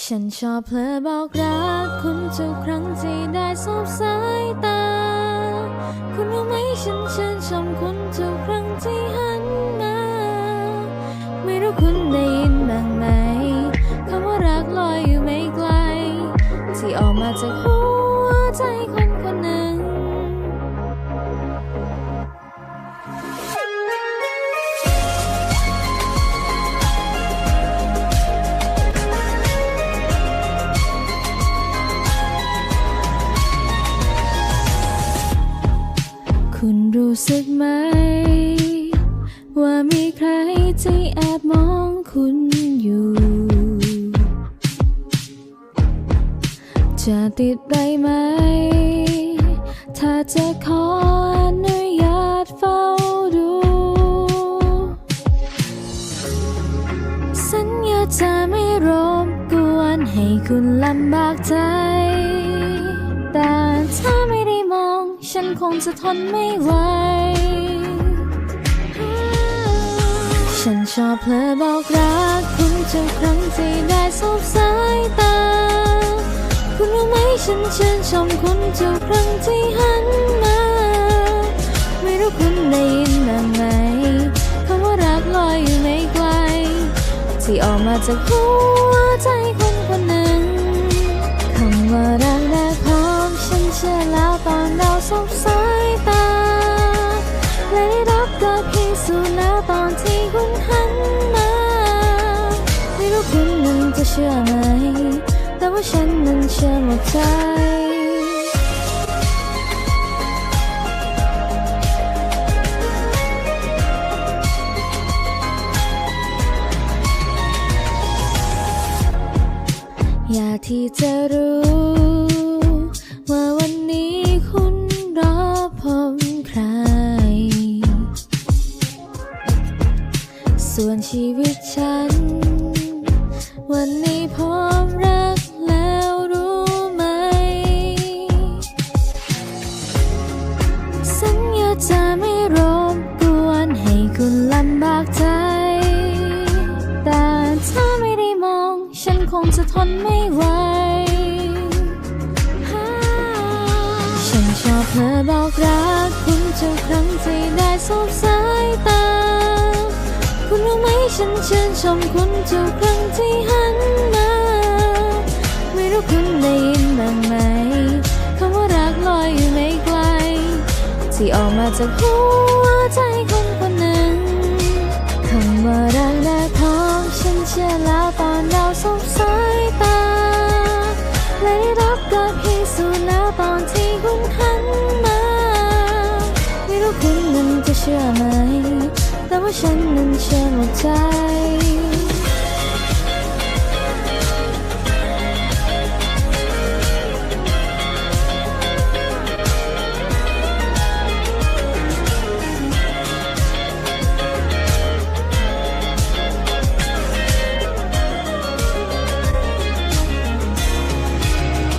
ฉันชอบเพลอบอกรักคุณทุกครั้งที่ได้สบสายตา คุณรู้ไหมฉันชื่นชมคุณทุกครั้งที่หันมา ไม่รู้คุณได้ยินบ้างไหมคำว่ารักลอยอยู่ไม่ไกล ที่ออกมาจากหัวใจ รู้สึกไหม ว่ามีใครที่แอบมองคุณอยู่ จะติดไรไหม ถ้าจะขออนุญาตเฝ้าดู สัญญาจะไม่รบกวนให้คุณลำบากใจ ฉันคงจะทนไม่ไหว ฉันชอบเพลอบอกรักคุณทุกครั้งที่ได้สบสายตา คุณรู้ไหมฉันชื่นชมคุณทุกครั้งที่หันมา ไม่รู้คุณได้ยินบ้างไหมคำว่ารักลอยอยู่ไม่ไกล ที่ออกมาจากหัวใจคนคนหนึ่ สูจน์แล้วตอนที่คุณหันมา ไม่รู้คุณนั้นจะเชื่อไหม แต่ว่าฉันนั้นเชื่อหมดใจอยากที่จะรู้ ว่าวันนี้ ส่วนชีวิตฉัน วันนี้พร้อมรักแล้วรู้ไหม สัญญาจะไม่รบกวนให้คุณลำบากใจ แต่ถ้าไม่ได้มอง ฉันคงจะทนไม่ไหวฉันชอบเพลอบอกรักคุณทุกครั้งที่ได้สบสายตา คุณรู้ไหมฉันชื่นชมคุณทุกครั้งที่หันมา ไม่รู้คุณได้ยินบ้างไหมคำว่ารักลอยอยู่ไม่ไกล ที่ออกมาจากหัวใจคนคนหนึ่งคำว่ารักแรกพบฉันเชื่อแล้วตอนเราสบสายตาและได้รับกับพิสูจน์แล้วตอนที่คุณหันมา ไม่รู้คุณนั้นจะเชื่อไหม ฉันนั้นเชื่อหมดใจ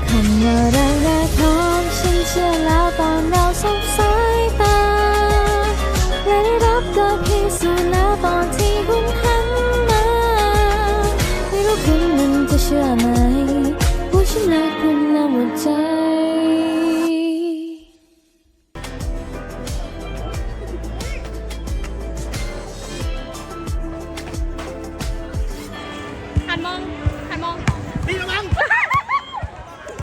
คำว่ารักแรกพบฉันเชื่อแล้วตอนเราสบส tay Thành mừng